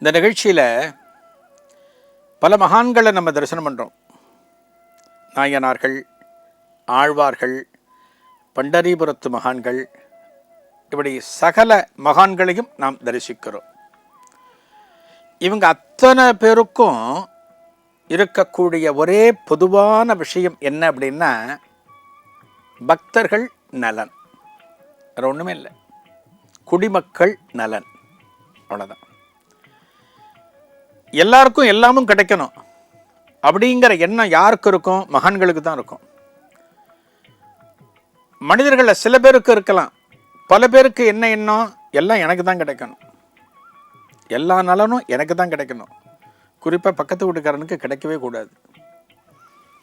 இந்த நிகழ்ச்சியில் பல மகான்களை நம்ம தரிசனம் பண்ணுறோம் நாயனார்கள் ஆழ்வார்கள் பண்டரிபுரத்து மகான்கள் இப்படி சகல மகான்களையும் நாம் தரிசிக்கிறோம். இவங்க அத்தனை பேருக்கும் இருக்கக்கூடிய ஒரே பொதுவான விஷயம் என்ன அப்படின்னா பக்தர்கள் நலன். வேறு ஒன்றுமே இல்லை. குடிமக்கள் நலன். அவ்வளோதான் எல்லாருக்கும் எல்லாமும் கிடைக்கணும். அப்படிங்கிற எண்ணம் யாருக்கு இருக்கும்? மகான்களுக்கு தான் இருக்கும். மனிதர்களில் சில பேருக்கு இருக்கலாம். பல பேருக்கு என்ன எண்ணம்? எல்லாம் எனக்கு தான் கிடைக்கணும். எல்லா நலனும் எனக்கு தான் கிடைக்கணும். குறிப்பாக பக்கத்து வீட்டுக்காரனுக்கு கிடைக்கவே கூடாது.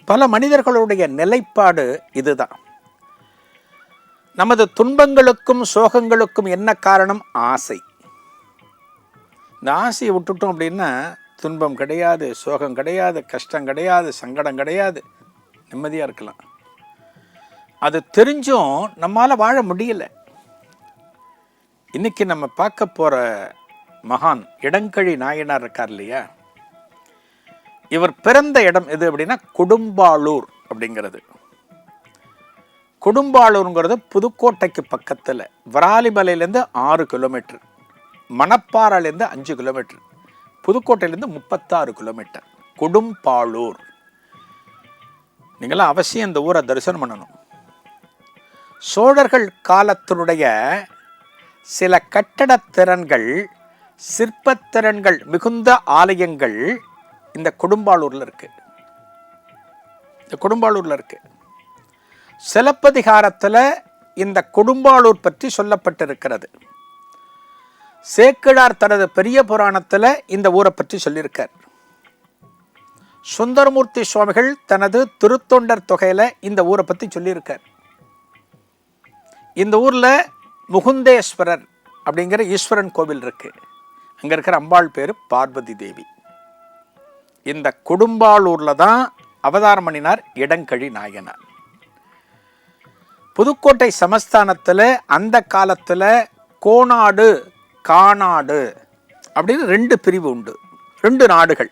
பல மனிதர்களுடைய நிலைப்பாடு இதுதான். நமது துன்பங்களுக்கும் சோகங்களுக்கும் என்ன காரணம்? ஆசை. இந்த ஆசையை விட்டுட்டோம் அப்படின்னா துன்பம் கிடையாது சோகம் கிடையாது கஷ்டம் கிடையாது சங்கடம் கிடையாது. நிம்மதியாக இருக்கலாம். அது தெரிஞ்சும் நம்மால் வாழ முடியல. இன்னைக்கு நம்ம பார்க்க போகிற மகான் இடங்கழி நாயனார் இருக்கார் இல்லையா? இவர் பிறந்த இடம் எது அப்படின்னா கொடும்பாளூர் அப்படிங்கிறது. கொடும்பாளூருங்கிறது புதுக்கோட்டைக்கு பக்கத்தில் விராலிமலையிலேருந்து ஆறு கிலோமீட்டர் மணப்பாறையிலேருந்து அஞ்சு கிலோமீட்டர் புதுக்கோட்டையிலேருந்து முப்பத்தாறு கிலோமீட்டர் கொடும்பாளூர் நீங்களாம் அவசியம் இந்த ஊரை தரிசனம் பண்ணணும். சோழர்கள் காலத்தினுடைய சில கட்டடத் திறன்கள் சிற்பத்திறன்கள் மிகுந்த ஆலயங்கள் இந்த கொடும்பாளூரில் இருக்கு. இந்த கொடும்பாளூரில் இருக்கு. சிலப்பதிகாரத்தில் இந்த கொடும்பாளூர் பற்றி சொல்லப்பட்டிருக்கிறது. சேக்கிழார் தனது பெரிய புராணத்தில் இந்த ஊரை பற்றி சொல்லியிருக்கார். சுந்தரமூர்த்தி சுவாமிகள் தனது திருத்தொண்டர் தொகையில் இந்த ஊரை பற்றி சொல்லியிருக்கார். இந்த ஊரில் முகுந்தேஸ்வரர் அப்படிங்கிற ஈஸ்வரன் கோவில் இருக்கு. அங்கே இருக்கிற அம்பாள் பேர் பார்வதி தேவி. இந்த கொடும்பாளூரில் தான் அவதாரம் பண்ணினார் இடங்கழி நாயனார். புதுக்கோட்டை சமஸ்தானத்தில் அந்த காலத்தில் கோநாடு காநாடு அப்படின்னு ரெண்டு பிரிவு உண்டு. ரெண்டு நாடுகள்.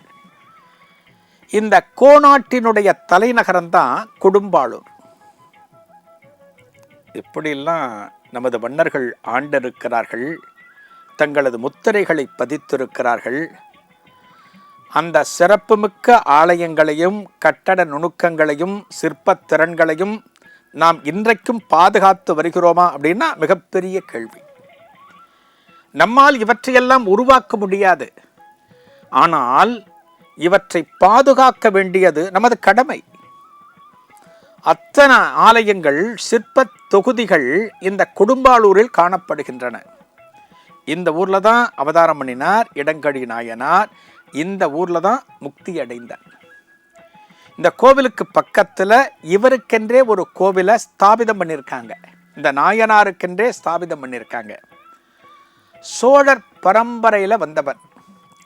இந்த கோநாட்டினுடைய தலைநகரம் தான் கொடும்பாளூர். இப்படிலாம் நமது மன்னர்கள் ஆண்டிருக்கிறார்கள் தங்களது முத்திரைகளை பதித்திருக்கிறார்கள். அந்த சிறப்புமிக்க ஆலயங்களையும் கட்டட நுணுக்கங்களையும் சிற்பத் திறன்களையும் நாம் இன்றைக்கும் பாதுகாத்து வருகிறோமா அப்படின்னா மிகப்பெரிய கேள்வி. நம்மால் இவற்றையெல்லாம் உருவாக்க முடியாது. ஆனால் இவற்றை பாதுகாக்க வேண்டியது நமது கடமை. அத்தனை ஆலயங்கள் சிற்ப தொகுதிகள் இந்த கொடும்பாளூரில் காணப்படுகின்றன. இந்த ஊரில் தான் அவதாரம் பண்ணினார் இடங்கழி நாயனார். இந்த ஊரில் தான் முக்தி அடைந்தார். இந்த கோவிலுக்கு பக்கத்தில் இவருக்கென்றே ஒரு கோவிலை ஸ்தாபிதம் பண்ணியிருக்காங்க. இந்த நாயனாருக்கென்றே ஸ்தாபிதம் பண்ணியிருக்காங்க. சோழர் பரம்பரையில் வந்தவர்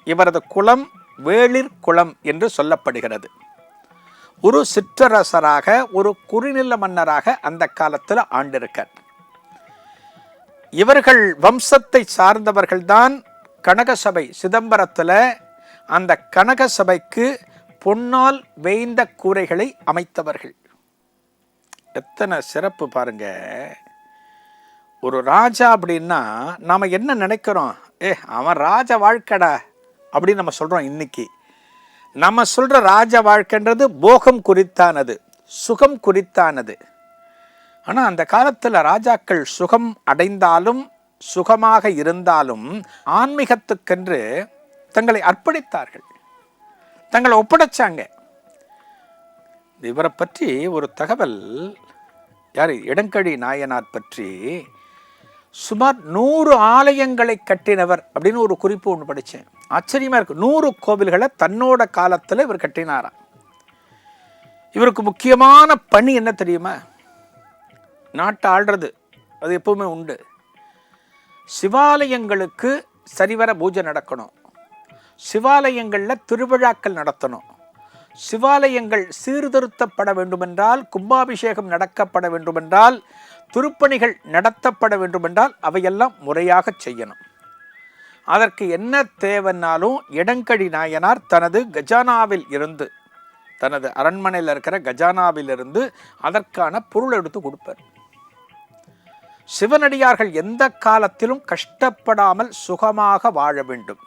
இவரது குலம் வேளிர் குளம் என்று சொல்லப்படுகிறது. ஒரு சிற்றரசராக ஒரு குறுநில மன்னராக அந்த காலத்தில் ஆண்டிருக்கார். இவர்கள் வம்சத்தை சார்ந்தவர்கள்தான் கனகசபை சிதம்பரத்தில் அந்த கனகசபைக்கு பொன்னால் வேய்ந்த கூரைகளை அமைத்தவர்கள். எத்தனை சிறப்பு பாருங்க. ஒரு ராஜா அப்படின்னா நாம் என்ன நினைக்கிறோம்? ஏ அவன் ராஜ வாழ்க்கடா அப்படின்னு நம்ம சொல்கிறோம் இன்னைக்கு. நம்ம சொல்கிற ராஜ வாழ்க்கைன்றது போகம் குறித்தானது சுகம் குறித்தானது. ஆனால் அந்த காலத்தில் ராஜாக்கள் சுகம் அடைந்தாலும் சுகமாக இருந்தாலும் ஆன்மீகத்துக்கென்று தங்களை அர்ப்பணித்தார்கள். தங்களை ஒப்படைச்சாங்க. இவரை பற்றி ஒரு தகவல் யார்? இடங்கழி நாயனார் பற்றி சுமார் நூறு ஆலயங்களை கட்டினவர் அப்படின்னு ஒரு குறிப்பு ஒன்று படித்தேன் ஆச்சரியமாக இருக்குது நூறு கோவில்களை தன்னோட காலத்தில் இவர் கட்டினாராம் இவருக்கு முக்கியமான பணி என்ன தெரியுமா? நாட்டை ஆள்றது. அது எப்பவுமே உண்டு. சிவாலயங்களுக்கு சரிவர பூஜை நடக்கணும். சிவாலயங்களில் திருவிழாக்கள் நடத்தணும். சிவாலயங்கள் சீர்திருத்தப்பட வேண்டுமென்றால் கும்பாபிஷேகம் நடக்கப்பட வேண்டுமென்றால் திருப்பணிகள் நடத்தப்பட வேண்டுமென்றால் அவையெல்லாம் முறையாக செய்யணும். அதற்கு என்ன தேவைன்னாலும் இடங்கழி நாயனார் தனது கஜானாவில் இருந்து தனது அரண்மனையில் இருக்கிற கஜானாவில் இருந்து அதற்கான பொருள் எடுத்து கொடுப்பார். சிவனடியார்கள் எந்த காலத்திலும் கஷ்டப்படாமல் சுகமாக வாழ வேண்டும்.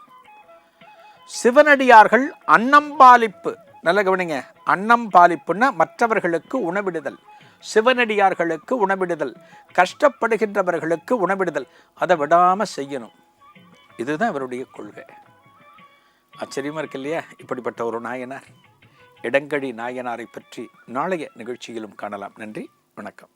சிவனடியார்கள் அன்னம் பாலிப்பு நல்ல கவனிங்க அன்னம் பாலிப்புன்னா மற்றவர்களுக்கு உணவிடுதல். சிவனடியார்களுக்கு உணவிடுதல் கஷ்டப்படுகின்றவர்களுக்கு உணவிடுதல் அதை விடாமல் செய்யணும். இதுதான் இவருடைய கொள்கை. ஆச்சரியமாக இருக்கு இல்லையா? இப்படிப்பட்ட ஒரு நாயனார் இடங்கழி நாயனாரை பற்றி நாளைய நிகழ்ச்சியிலும் காணலாம். நன்றி வணக்கம்.